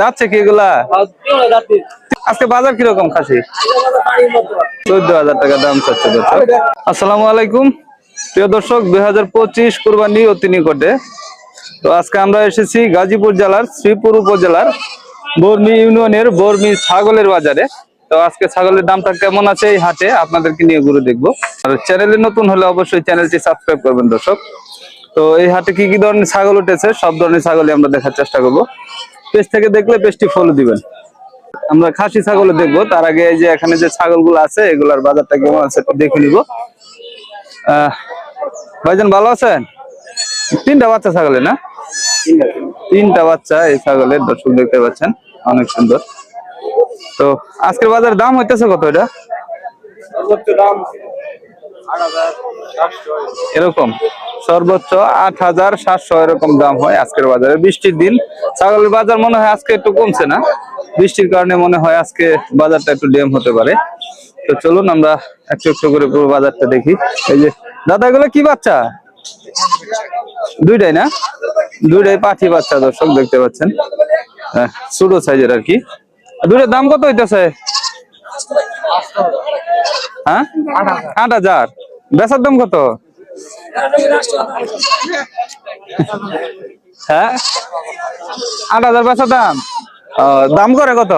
যাচ্ছে কি এগুলা? আজকে বাজার কীরকম খাসি? চোদ্দ হাজার টাকা দাম চাচ্ছে আসসালামু আলাইকুম। প্রিয় দর্শক, দুই হাজার পঁচিশ কুরবানি অতি নিকটে। তো আজকে আমরা এসেছি গাজীপুর জেলার শ্রীপুর উপজেলার বর্মি ইউনিয়নের বর্মি ছাগলের বাজারে। তো আজকে ছাগলের দামটা কেমন আছে এই হাটে আপনাদেরকে নিয়ে ঘুরে দেখব। আর চ্যানেলে নতুন হলে অবশ্যই চ্যানেলটি সাবস্ক্রাইব করবেন দর্শক। তো এই হাটে কি কি ধরনের ছাগল উঠেছে, সব ধরনের ছাগলই আমরা দেখার চেষ্টা করব। পেজ থেকে দেখলে পেজটি ফলো দিবেন। আমরা খাসি ছাগল দেখব। তার আগে এই যে এখানে যে ছাগলগুলো আছে এগুলার বাজারটা কেমন আছে দেখে নিব। ভাইজান ভালো আছেন? তিনটা বাচ্চা ছাগলের না? তিনটা বাচ্চা এই ছাগলের দর্শক দেখতে পাচ্ছেন অনেক সুন্দর। তো আজকের বাজার দাম হইতেছে কত এটা? এরকম। সর্বোচ্চ আট হাজার সাতশো এরকম দাম হয় আজকের বাজারে। বৃষ্টির দিন ছাগলের বাজার মনে হয় আজকে একটু কমছে না। বৃষ্টির কারণে মনে হয় আজকে বাজারটা একটু ডেম হতে পারে। তো চলুন আমরা একটু একটু করে পুরো বাজারটা দেখি। এই যে দাদা এগুলো কি বাচ্চা? দুইটাই না? দুইটাই পাঠি বাচ্চা দর্শক দেখতে পাচ্ছেন। হ্যাঁ, ছোট সাইজের আর কি। দুইটার দাম কত হইতেছে? হ্যাঁ? আট হাজার। বেচার দাম কত? হ্যাঁ? আট হাজার বেচার দাম। দাম করে কত?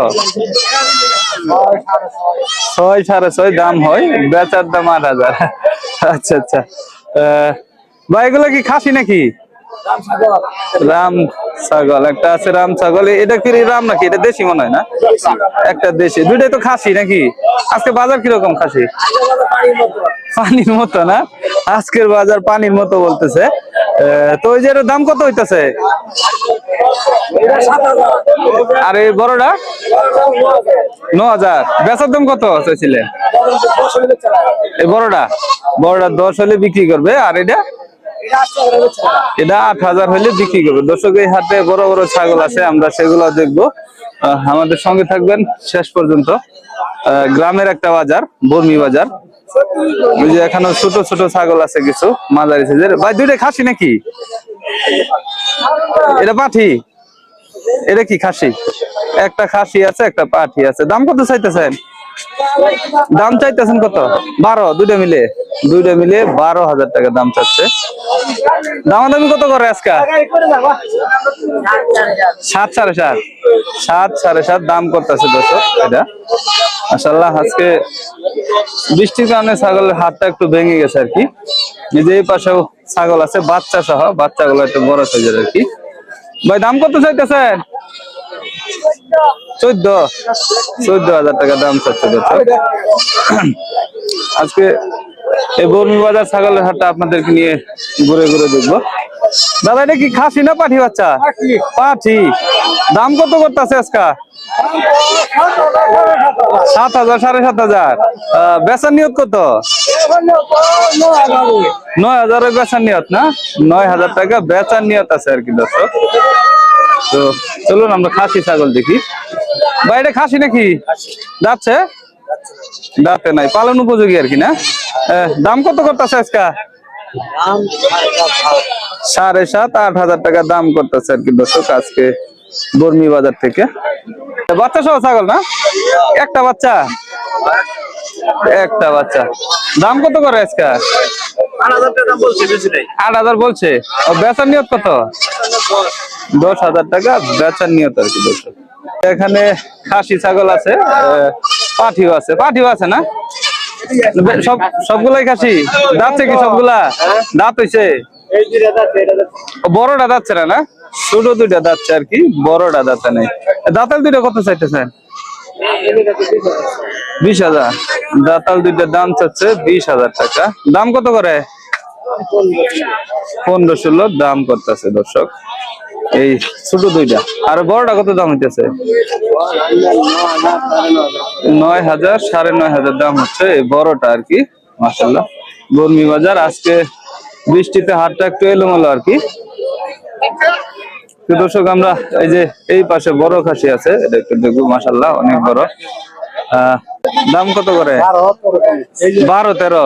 ছয় সাড়ে ছয় দাম হয়, বেচার দাম আট হাজার। আচ্ছা আচ্ছা। ভাই, এগুলো কি খাসি নাকি? রাম ছাগল, একটা আছে রাম ছাগল। এটা কি রাম নাকি? এটা দেশি মনে হয় না? একটা দেশি। দুইটাই তো খাসি নাকি? আজকে বাজার কীরকম খাসি? পানির মতো না? আজকের বাজার পানির মতো বলতেছে। তো ওই যে দাম কত হইতেছে? আর এই বড়টা? ন হাজার বেচার দাম কত চাইছিলেন এই বড়টা? বড়টা দশ হলে বিক্রি করবে। আর এটা? এটা আট হাজার হলে বিক্রি করবে। দর্শক, এই হাটে বড় বড় ছাগল আছে, আমরা সেগুলো দেখব। আমাদের সঙ্গে থাকবেন শেষ পর্যন্ত। গ্রামের একটা বাজার, বর্মি বাজার। ওই যে এখানে ছোট ছোট ছাগল আছে কিছু, মাঝারি সাইজের। ভাই, দুইটা খাসি নাকি? এটা পাঠি? এটা কি খাসি? একটা খাসি আছে, একটা পাঠি আছে। দাম কত চাইতেছেন? দাম চাইতেছেন কত? বারো, দুইটা মিলে। দুইটা মিলে বারো হাজার টাকা দাম চাচ্ছে। দামাদামি কত করে আজকে? সাত সাড়ে সাত। সাত সাড়ে সাত দাম করতেছে দর্শক এটা। মাসাল্লাহ আজকে বৃষ্টির কারণে ছাগলের হাতটা একটু ভেঙে গেছে আর কি। যে পাশেও ছাগল আছে, বাচ্চা সহ, বাচ্চাগুলো একটু বড় সাইজের আর কি। ভাই, দাম কত চাইতেছেন? চোদ্দ। চোদ্দ হাজার টাকা দাম চাচ্ছে আজকে এই বাজার ছাগলের হাটটা আপনাদেরকে নিয়ে ঘুরে ঘুরে দেখব। দাদা এটা কি খাসি না পাঠি বাচ্চা? পাঠি। দাম কত করতেছে আজকা? সাত হাজার সাড়ে সাত হাজার। বেচার নিয়ত কত? নয় হাজার বেচার নিয়ত না? নয় হাজার টাকা বেচার নিয়ত আছে আর কি দর্শক। তো চলুন আমরা খাসি ছাগল দেখি। বাইরে খাসি নাকি? যাচ্ছে দাঁতে নাই পালন উপযোগী আর কি না? দাম কত করতেছে আজকা? সাড়ে সাত আট হাজার টাকা দাম করতেছে আর কি দর্শক আজকে বর্মি বাজার থেকে। বাচ্চা সহ ছাগল না? একটা বাচ্চা? একটা বাচ্চা। দাম কত করে আজকে? আট হাজার বলছে। ও বেচার নিয়ত কত? দশ হাজার টাকা বেচার নিয়ত আর কি দর্শক। এখানে খাসি ছাগল আছে পাঠিও আছে। পাঠিও আছে না? সব, সবগুলাই খাসি? দাঁতছে কি সবগুলা? দাঁত হইছে? বড়টা দাঁতছে না না? ছোট দুইটা দাঁতছে আর কি, বড়টা দাঁতে নেই দাঁতাল দুইটা কত চাইতেছেন? বিশ হাজার। দাঁতাল দুইটার দাম চাচ্ছে বিশ হাজার টাকা। দাম কত করে? পনেরো ষোলো। দাম করতেছে দর্শক। এই ছোট দুইটা। আর বড়টা কত দাম হইতেছে? নয় হাজার সাড়ে নয় হাজার দাম হচ্ছে এই বড়টা আর কি মাসাল্লাহ বর্মি বাজার আজকে বৃষ্টিতে হাটটা একটু এলো এলোমেলো আর কি। দর্শক আমরা এই যে এই পাশে বড় খাসি আছে এটা একটু দেখব মাসাল্লাহ অনেক বড়। আহ, দাম কত করে? বারো তেরো।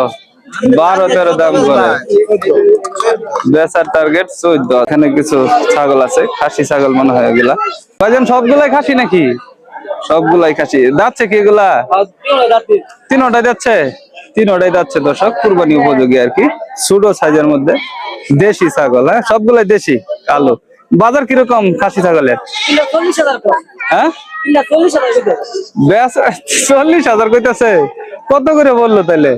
বারো তেরো দাম করে। বেচার টার্গেট চোদ্দ। এখানে কিছু ছাগল আছে, খাসি ছাগল মনে হয় এগুলা। ভাইজান, সবগুলাই খাসি নাকি? সবগুলাই খাসি। যাচ্ছে কি এগুলা? তিনোটাই যাচ্ছে? তিনোটাই যাচ্ছে দর্শক, কুরবানি উপযোগী আর কি। সুডো সাইজের মধ্যে। দেশি ছাগল হ্যাঁ? সবগুলাই দেশি, কালো। বাজার কীরকম খাসি ছাগলের? হ্যাঁ? চল্লিশ হাজার কইতাছে। কত করে বলল তাহলে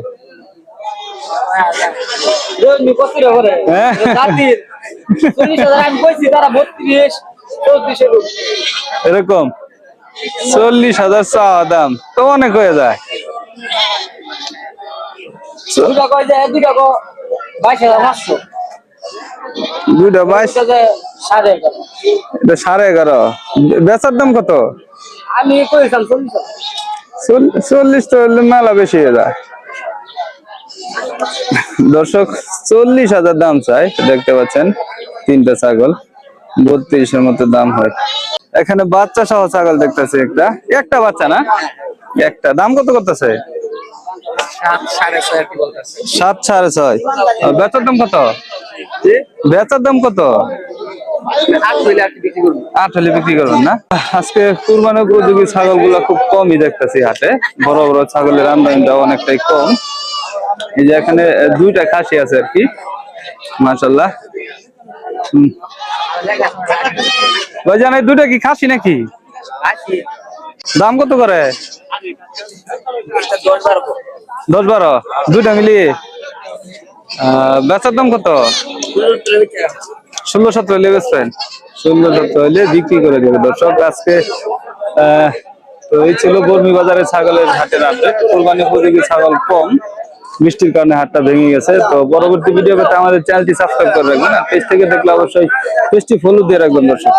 এরকম চল্লিশ হাজার চাওয়া দাম তো অনেক হয়ে যায়। দুইটা বাইশ সাড়ে এগারো। এটা সাড়ে এগারো। বেচার দাম কত? আমি চল্লিশ চল্লিশ তো মেলা বেশি হয়ে যায়। দর্শক চল্লিশ হাজার দাম চাই দেখতে পাচ্ছেন তিনটা ছাগল বত্রিশের মতো দাম হয়। এখানে বাচ্চা সহ ছাগল দেখতেছি একটা। একটা বাচ্চা না? একটা। দাম কত করতেছে? সাত সাড়ে ছয় বেচার দাম কত? বেচার দাম কত? আট হলে বিক্রি করবেন না? আজকে কুরবানি উপযোগী ছাগলগুলা খুব কমই দেখতেছি হাটে। বড় বড় ছাগলের আমদানিটা অনেকটাই কম। এই যে এখানে দুইটা খাসি আছে আর কি। মাশাল্লাহ। ভাইজান এই দুইটা কি খাসি নাকি? দাম কত করে? দশ বারো। দুইটা মিলিয়ে। বেচার দাম কত? ষোলো সতেরো হলে বেচবেন। ষোলো সতেরো হলে বিক্রি করে দেবে। দর্শক আজকে আহ, তো এই ছিল বর্মি বাজারে ছাগলের হাটের আপডেট কোরবানি উপযোগী ছাগল কম। বৃষ্টির কারণে হাটটা ভেঙে গেছে। তো পরবর্তী ভিডিও আমাদের চ্যানেলটি সাবস্ক্রাইব করে রাখবেন। আর পেজ থেকে দেখলে অবশ্যই পেজটি ফলো দিয়ে রাখবেন দর্শক।